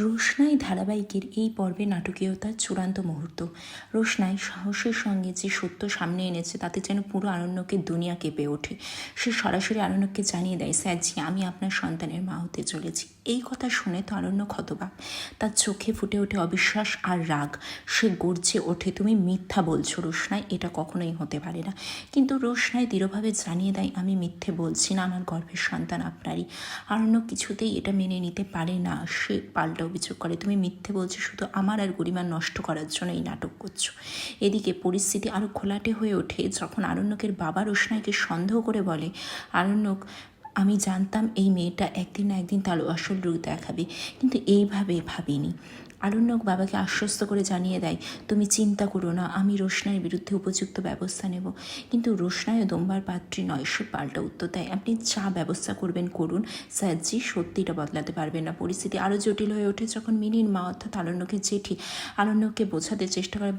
রোশনাই ধারাবাহিকের এই পর্বে নাটকীয়তার চূড়ান্ত মুহূর্ত। রোশনাই সাহসের সঙ্গে যে সত্য সামনে এনেছে, তাতে যেন পুরো আরণ্যকে দুনিয়া কেঁপে ওঠে। সে সরাসরি আরণ্যককে জানিয়ে দেয়, স্যারজি, আমি আপনার সন্তানের মা হতে চলেছি। এই কথা শুনে তো আরণ্য ক্ষতবাক তার চোখে ফুটে ওঠে অবিশ্বাস আর রাগ। সে গর্জে ওঠে, তুমি মিথ্যা বলছো রোশনাই, এটা কখনোই হতে পারে না। কিন্তু রোশনাই দৃঢ়ভাবে জানিয়ে দেয়, আমি মিথ্যে বলছি না, আমার গর্ভের সন্তান আপনারই। আরণ্য কিছুতেই এটা মেনে নিতে পারে না। সে পাল্টা অভিযোগ করে, তুমি মিথ্যে বলছো, শুধু আমার আর গরিমা নষ্ট করার জন্য এই নাটক করছ। এদিকে পরিস্থিতি আরও খোলাটে হয়ে ওঠে, যখন আরণ্যকের বাবা রোশনাইকে সন্দেহ করে বলে, আরণ্যক, আমি জানতাম এই মেয়েটা একদিন না একদিন তার আসল রূপ দেখাবে, কিন্তু এইভাবে ভাবিনি। আরণ্যক বাবাকে আশ্বস্ত করে জানিয়ে দেয়, তুমি চিন্তা করো না, আমি রোশনাইয়ের বিরুদ্ধে উপযুক্ত ব্যবস্থা নেব। কিন্তু রোশনাইও দোম্বার পাত্রী নয়, সে পাল্টা উত্তর দেয়, আপনি যা ব্যবস্থা করবেন করুন স্যারজি সত্যিটা বদলাতে পারবেন না। পরিস্থিতি আরও জটিল হয়ে ওঠে যখন মিনির মা অর্থাৎ আরণ্যকের জেঠি, আরণ্যককে বোঝাতে চেষ্টা করে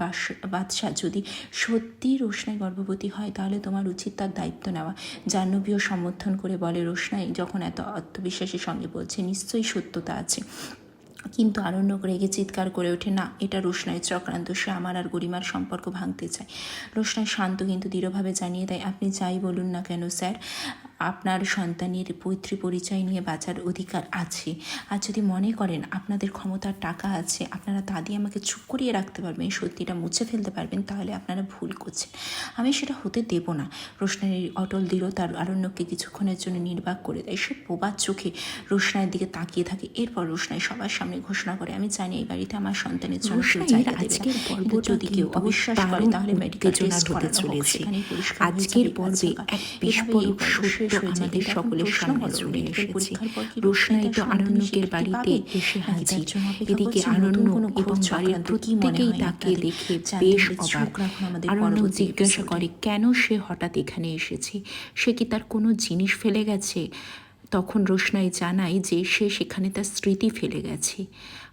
বাদশাহ, যদি সত্যি রোশনাই গর্ভবতী হয়, তাহলে তোমার উচিত তার দায়িত্ব নেওয়া। জাহ্নবীও সমর্থন করে বলে, রোশনাই যখন এত আত্মবিশ্বাসের সঙ্গে বলছে, নিশ্চয়ই সত্যতা আছে। কিন্তু আরণ্যক রেগে চিৎকার করে ওঠে, না, এটা রোশনাইয়ের চক্রান্ত, সে আমার আর গরিমার সম্পর্ক ভাঙতে চায়। রোশনাই শান্ত কিন্তু দৃঢ়ভাবে জানিয়ে দেয়, আপনি যাই বলুন না কেন, স্যার আপনার সন্তানের পৈতৃ পরিচয় নিয়ে বাঁচার অধিকার আছে আর যদি মনে করেন আপনাদের ক্ষমতার টাকা আছে আপনারা তা দিয়ে আমাকে চুপ করিয়ে রাখতে পারবেন সত্যিটা মুছে ফেলতে পারবেন তাহলে আপনারা ভুল করছেন আমি সেটা হতে দেব না রোশনাইয়ের অটল দৃঢ়তার আরণ্যককে কিছুক্ষণের জন্য নির্বাক করে দেয় সে প্রবাদ চোখে রোশনাইয়ের দিকে তাকিয়ে থাকে এরপর রোশনাই সবার সামনে ঘোষণা করে আমি জানি এই বাড়িতে আমার সন্তানের জন্য আজকের। যদি কেউ অবিশ্বাস করে তাহলে মেডিকেল টেস্ট হতে চলেছে। আজকের পর্বে এক। বিস্ফোরক হয়ে আমাদের সকলের সামনে চলে এসেছে। রোশনাই তো আরণ্যকের বাড়িতে। এসে হাজির এদিকে করছে? আরণ্য এবং বাড়ির প্রত্যেকেই তাকে দেখে বেশ অবাক। জিজ্ঞাসা করে কেন সে হঠাৎ এখানে এসেছে? সে কি তার কোনো জিনিস ফেলে গেছে? তখন রোশনাই জানায় যে সে সেখানে তার স্মৃতি ফেলে গেছে।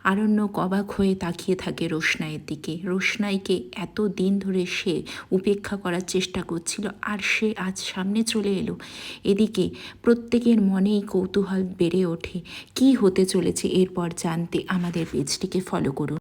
আরণ্য কবাক হয়ে তাকিয়ে থাকে রোশনাইয়ের দিকে। রোশনাইকে এত দিন ধরে সে উপেক্ষা করার চেষ্টা করছিল, আর সে আজ সামনে চলে এলো। এদিকে প্রত্যেকের মনেই কৌতূহল বেড়ে ওঠে। কি হতে চলেছে এরপর জানতে আমাদের পেজটিকে ফলো করুন।